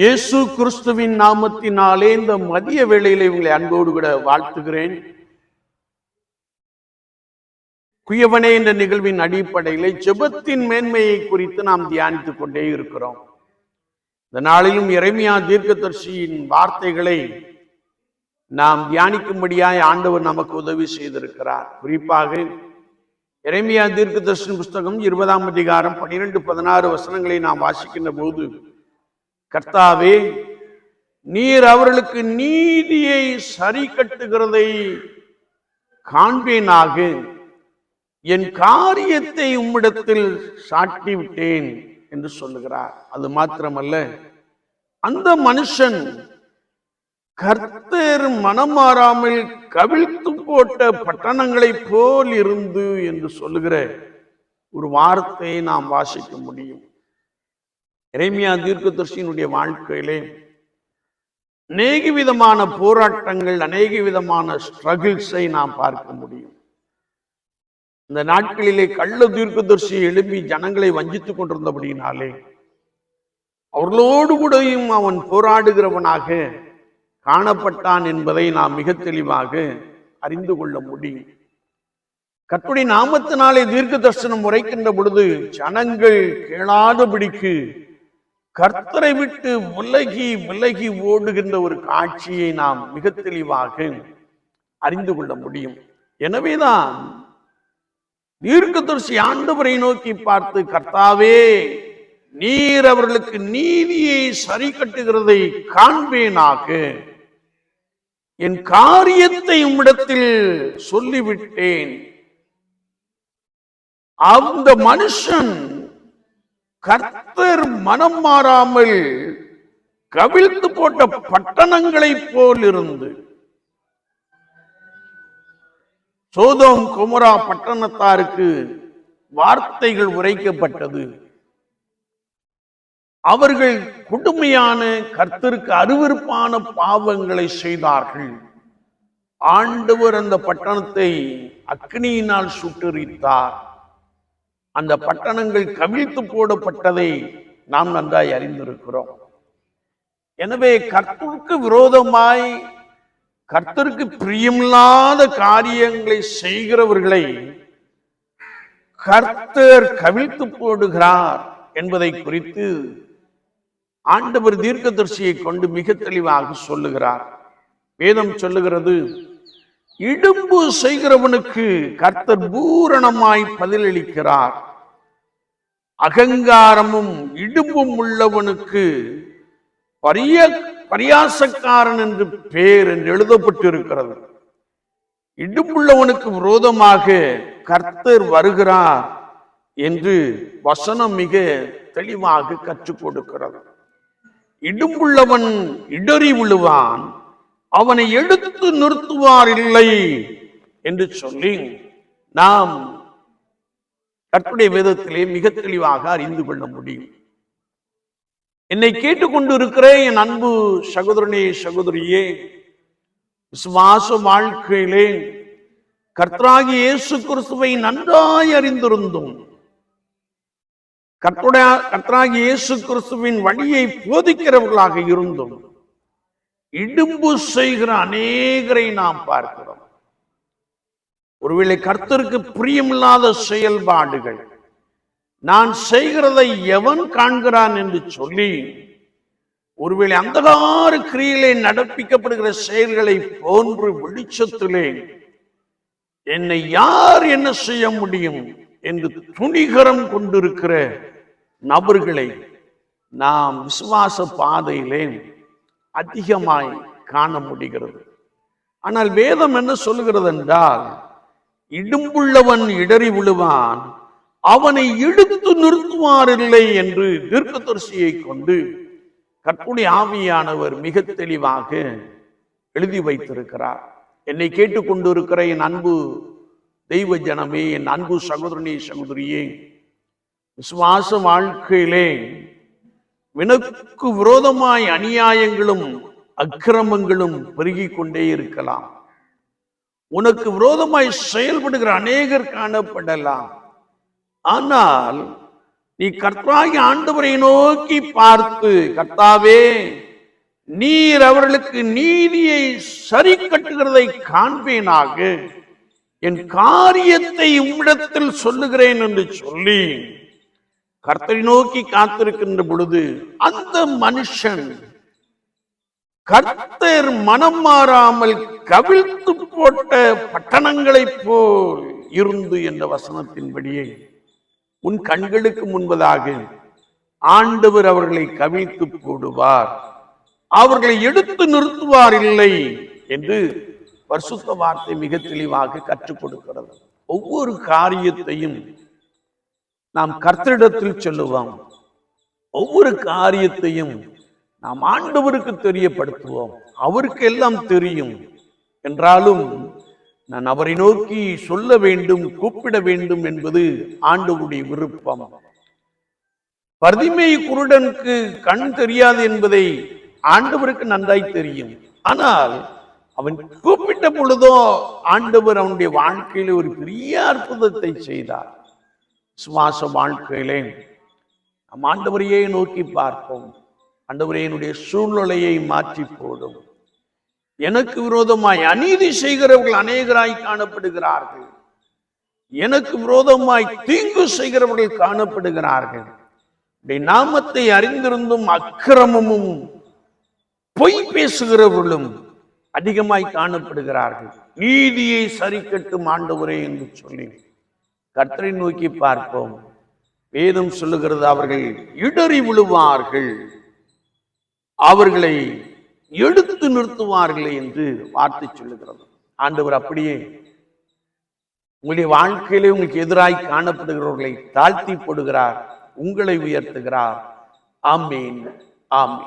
இயேசு கிறிஸ்துவின் நாமத்தினாலே இந்த மதிய வேளையில இவங்களை அன்போடு கூட வாழ்த்துகிறேன். குயவனே என்ற நிகழ்வின் அடிப்படையிலே ஜெபத்தின் மேன்மையை குறித்து நாம் தியானித்துக் கொண்டே இருக்கிறோம். இந்த நாளிலும் இறைமையா தீர்க்கதர்சியின் வார்த்தைகளை நாம் தியானிக்கும்படியாய் ஆண்டவர் நமக்கு உதவி செய்திருக்கிறார். குறிப்பாக இறைமையா தீர்க்கதர்ஷன் புஸ்தகம் இருபதாம் அதிகாரம் பன்னிரெண்டு பதினாறு வசனங்களை நாம் வாசிக்கின்ற போது கர்த்தாவே நீர் அவர்களுக்கு நீதியை சரி கட்டுகிறதை காண்பேனாக. என் காரியத்தை உம்மிடத்தில் சாட்டி விட்டேன் என்று சொல்லுகிறார். அது மாத்திரமல்ல அந்த மனுஷன் கர்த்தர் மனம் மாறாமல் கவிழ்த்து போட்ட பட்டணங்களைப் போல் இருந்து என்று சொல்லுகிற ஒரு வார்த்தையை நாம் வாசிக்க முடியும். இறைமையா தீர்க்கதர்ஷியினுடைய வாழ்க்கையிலே அநேக விதமான போராட்டங்கள் அநேக விதமான ஸ்ட்ரகிள்ஸை நாம் பார்க்க முடியும். இந்த நாட்களிலே கள்ள தீர்க்கதர்சி எழுப்பி ஜனங்களை வஞ்சித்துக் கொண்டிருந்தபடியினாலே அவர்களோடு கூடயும் அவன் போராடுகிறவனாக காணப்பட்டான் என்பதை நாம் மிக தெளிவாக அறிந்து கொள்ள முடியும். கத்துடைய நாமத்தினாலே தீர்க்க தரிசனம் உரைக்கின்ற பொழுது ஜனங்கள் கேளாதபடிக்கு கர்த்தரை விட்டு விலகி விலகி ஓடுகின்ற ஒரு காட்சியை நாம் மிக தெளிவாக அறிந்து கொள்ள முடியும். எனவேதான் தீர்க்கதரிசி ஆண்டவரை நோக்கி பார்த்து கர்த்தாவே நீர் அவர்களுக்கு நீதியை சரி கட்டுகிறதை காண்பேனாக. என் காரியத்தை உம்மிடத்தில் சொல்லிவிட்டேன். அந்த மனுஷன் கர்த்தர் மனம் மாறாமல் கவிழ்த்து போட்ட பட்டணங்களைப் போல் இருந்து சோதோம் குமரா பட்டணத்தாருக்கு வார்த்தைகள் உரைக்கப்பட்டது. அவர்கள் கொடுமையான கர்த்தருக்கு அருவருப்பான பாவங்களை செய்தார்கள். ஆண்டவர் அந்த பட்டணத்தை அக்னியினால் சுட்டரித்தார். அந்த பட்டணங்கள் கவிழ்த்து போடப்பட்டதை நாம் நன்றாய் அறிந்திருக்கிறோம். எனவே கர்த்தருக்கு விரோதமாய் கர்த்தருக்கு பிரியமில்லாத காரியங்களை செய்கிறவர்களை கர்த்தர் கவிழ்த்து போடுகிறார் என்பதை குறித்து ஆண்டவர் தீர்க்கதரிசியை கொண்டு மிக தெளிவாக சொல்லுகிறார். வேதம் சொல்லுகிறது இடும்பு செய்கிறவனுக்கு கர்த்தர் பூரணமாய் பதிலளிக்கிறார். அகங்காரமும் இடும்பும் உள்ளவனுக்கு பரிய பரியாசக்காரன் என்று பேர் என்று எழுதப்பட்டிருக்கிறது. இடும்புள்ளவனுக்கு விரோதமாக கர்த்தர் வருகிறார் என்று வசனம் மிக தெளிவாக கற்றுக் கொடுக்கிறது. இடும்புள்ளவன் இடறி விழுவான் அவனை எடுத்து நிறுத்துவார் இல்லை என்று சொல்லி நாம் கற்புடைய வேதத்திலே மிக தெளிவாக அறிந்து கொள்ள முடியும். என்னை கேட்டுக்கொண்டு இருக்கிற என் அன்பு சகோதரனே சகோதரியே. விசுவாச வாழ்க்கையிலே கர்த்தராகி இயேசு கிறிஸ்துவை நன்றாய் அறிந்திருந்தும். கர்த்தருடைய கர்த்தராகி இயேசு கிறிஸ்துவின் வழியை போதிக்கிறவர்களாக இருந்தும். இடும்பு செய்கிற அநேகரை நாம் பார்க்கிறோம். ஒருவேளை கர்த்தருக்கு பிரியமில்லாத செயல்பாடுகள். நான் செய்கிறதை எவன் காண்கிறான் என்று சொல்லி ஒருவேளை அந்தகார கிரியிலே நடப்பிக்கப்படுகிற செயல்களை போன்று வெளிச்சத்திலே என்னை யார் என்ன செய்ய முடியும் என்று துணிகரம் கொண்டிருக்கிற நபர்களை நாம் விசுவாச பாதையிலே அதிகமாய் காண முடிகிறது. ஆனால் வேதம் என்ன சொல்கிறது என்றால் இடும்புள்ளவன் இடறி விழுவான். அவனை இழுத்து நிறுத்துவாரில்லை என்று தீர்க்கதரிசியை கொண்டு கற்புடைய ஆவியானவர் மிக தெளிவாக எழுதி வைத்திருக்கிறார். என்னை கேட்டுக்கொண்டிருக்கிற என் அன்பு தெய்வ ஜனமே என் அன்பு சகோதரனே சகோதரியே விசுவாச வாழ்க்கையிலே வினக்கு விரோதமாய் அநியாயங்களும் அக்கிரமங்களும் பெருகி கொண்டே இருக்கலாம். உனக்கு விரோதமாய் செயல்படுகிற அநேகர் காணப்படலாம். ஆனால் நீ கர்த்தாகி ஆண்டவரை நோக்கி பார்த்து கர்த்தாவே நீர் அவர்களுக்கு நீதியை சரி கட்டுகிறதை காண்பேனாக. என் காரியத்தை உம்மிடத்தில் சொல்லுகிறேன் என்று சொல்லி கர்த்தரை நோக்கி காத்திருக்கின்ற பொழுது அந்த மனுஷன் கர்த்தர் மனம் மாறாமல் கவிழ்த்து போட்ட பட்டணங்களைப் போல் இருந்து என்ற வசனத்தின்படியே உன் கண்களுக்கு முன்பதாக ஆண்டவர் அவர்களை கவிழ்த்து போடுவார். அவர்களை எடுத்து நிறுத்துவார் இல்லை என்று பரிசுத்த வார்த்தை மிக தெளிவாக கற்றுக் கொடுக்கிறது. ஒவ்வொரு காரியத்தையும் நாம் கர்த்தரிடத்தில் சொல்லுவோம். ஒவ்வொரு காரியத்தையும் நாம் ஆண்டவருக்கு தெரியப்படுத்துவோம். அவருக்கு எல்லாம் தெரியும். என்றாலும் நான் அவரை நோக்கி சொல்ல வேண்டும் கூப்பிட வேண்டும் என்பது ஆண்டவருடைய விருப்பம். பர்திமை குருடனுக்கு கண் தெரியாது என்பதை ஆண்டவருக்கு நன்றாய் தெரியும். ஆனால் அவன் கூப்பிட்ட பொழுதோ ஆண்டவர் அவனுடைய வாழ்க்கையில ஒரு பெரிய அற்புதத்தை செய்தார். சுவாச வாழ்க்கையிலே நம் ஆண்டவரையே நோக்கி பார்ப்போம். ஆண்டவரே என்னுடைய சூழ்நிலையை மாற்றி போடும். எனக்கு விரோதமாய் அநீதி செய்கிறவர்கள் அநேகராய் காணப்படுகிறார்கள். எனக்கு விரோதமாய் தீங்கு செய்கிறவர்கள் காணப்படுகிறார்கள். நாமத்தை அறிந்திருந்தும் அக்கிரமமும் பொய் பேசுகிறவர்களும் அதிகமாய் காணப்படுகிறார்கள். நீதியை சரி கட்டும் ஆண்டவரே என்று சொல்லி கர்த்தரை நோக்கி பார்ப்போம். வேதம் சொல்லுகிறது அவர்கள் இடறி விழுவார்கள். அவர்களை எடுத்து நிறுத்துவார்கள் என்று வார்த்தை சொல்லுகிறது. ஆண்டவர் அப்படியே உங்களுடைய வாழ்க்கையிலே உங்களுக்கு எதிராய் காணப்படுகிறவர்களை தாழ்த்தி போடுகிறார் உங்களை உயர்த்துகிறார். ஆமீன் ஆமீன்.